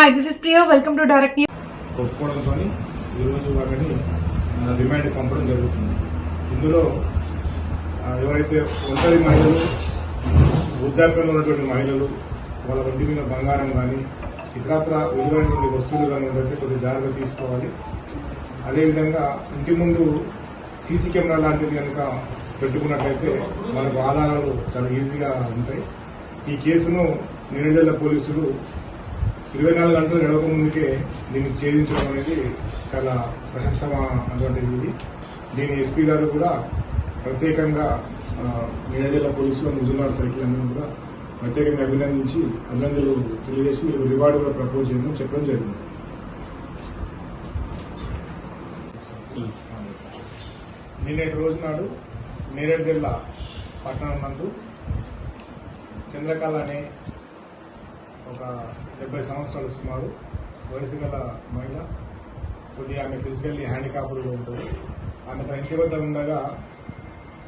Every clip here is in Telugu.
Welcome to direct Direct News. ఒప్పుకోవడంతో ఈరోజు వాళ్ళని రిమాండ్ పంపడం జరుగుతుంది. ఇందులో ఎవరైతే ఒంటరి మహిళలు వృద్ధాప్యంలో ఉన్నటువంటి మహిళలు వాళ్ళ ఒంటి మీద బంగారం కానీ ఇతరత్ర విలువైనటువంటి వస్తువులు కానీ ఉంటే కొద్దిగా జాగ్రత్త తీసుకోవాలి. అదేవిధంగా ఇంటి ముందు సీసీ కెమెరా లాంటిది కనుక పెట్టుకున్నట్లయితే మనకు ఆధారాలు చాలా ఈజీగా ఉంటాయి. ఈ కేసును నిరుజల్ల పోలీసులు ఇరవై నాలుగు గంటలు గడవక ముందుకే దీన్ని ఛేదించడం అనేది చాలా ప్రశంసమైనటువంటిది ఇది దీని ఎస్పీ గారు కూడా ప్రత్యేకంగా ఆ, పోలీసులు ముజునార్ సైకిల్ అందరూ కూడా ప్రత్యేకంగా అభినందించి అభినందనలు తెలియజేసి రివార్డు కూడా ప్రపోజ్ చేయడం చెప్పడం జరిగింది. నిన్నటి రోజు నాడు నేరేడు జిల్లా పట్టణం నందు చంద్రకళ అనే ఒక డెబ్బై సంవత్సరాలు సుమారు వయసు గల మహిళ కొద్దిగా ఆమె ఫిజికల్లీ హ్యాండికాప్డ్గా ఉంటుంది. ఆమె తన ఇంటి వద్ద ఉండగా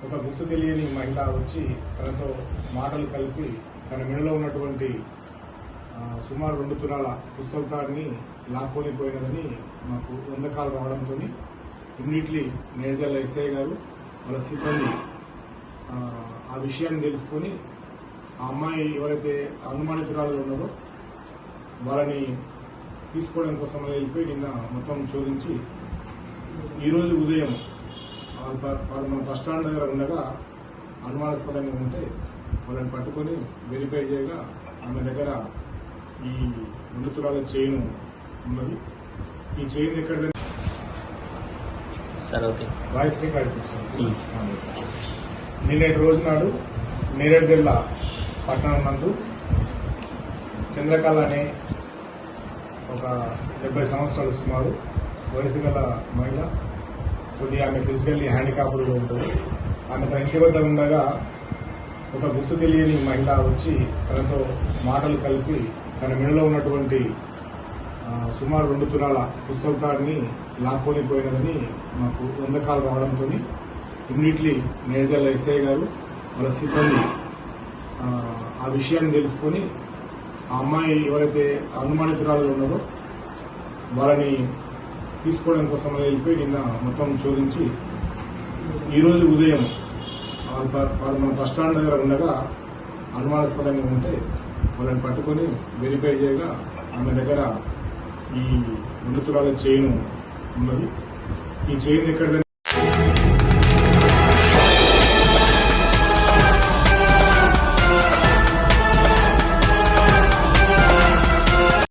ఒక గుర్తు తెలియని మహిళ వచ్చి తనతో మాటలు కలిపి తన మెడలో ఉన్నటువంటి సుమారు రెండు తులాల పుస్తకాన్ని తాడిని లాక్కొని పోయినదని మాకు వందకాలు రావడంతో ఇమ్మీడియట్లీ నేర్జల్ల ఎస్ఐ గారు వాళ్ళ సిబ్బంది ఆ విషయాన్ని తెలుసుకొని ఆ అమ్మాయి ఎవరైతే అనుమానితురాలు ఉన్నారో వాళ్ళని తీసుకోవడం కోసం వెళ్ళిపోయి నిన్న మొత్తం శోధించి ఈరోజు ఉదయం వాళ్ళ మన బస్ స్టాండ్ దగ్గర ఉండగా అనుమానాస్పదంగా ఉంటే వాళ్ళని పట్టుకొని వెరిఫై చేయగా ఆమె దగ్గర ఈ మృతురాల చైన్ ఉన్నది. ఈ చైన్ ఎక్కడ సార్ ఓకే. వాయిస్ రికార్డ్ నిన్నటి రోజు నాడు నేరేడు జిల్లా పట్టణం నందు చంద్రకళ అనే ఒక డెబ్బై సంవత్సరాలు సుమారు వయసు గల మహిళ కొద్దిగా ఆమె ఫిజికల్లీ హ్యాండికాప్డ్గా ఉంటుంది. ఆమె తన ఇంటి వద్ద ఉండగా ఒక గుర్తు తెలియని మహిళ వచ్చి తనతో మాటలు కలిపి తన మెడలో ఉన్నటువంటి సుమారు రెండు తులాల పుస్తకాన్ని తాడిని లాక్కొని పోయినదని మాకు వందకాలు రావడంతో ఇమ్మీడియట్లీ నేర్జల్ల ఎస్ఐ గారు వాళ్ళ సిబ్బంది ఆ, విషయాన్ని తెలుసుకొని ఆ అమ్మాయి ఎవరైతే అనుమానితురాలు ఉన్నదో వాళ్ళని తీసుకోవడం కోసం వెళ్ళిపోయి నిన్న మొత్తం చోదించి ఈరోజు ఉదయం వాళ్ళ వాళ్ళు మన బస్ స్టాండ్ దగ్గర ఉండగా అనుమానాస్పదంగా ఉంటే వాళ్ళని పట్టుకొని వెరిఫై చేయగా ఆమె దగ్గర ఈ మృతురాల చైన్ ఉన్నది. ఈ చైన్ ఎక్కడ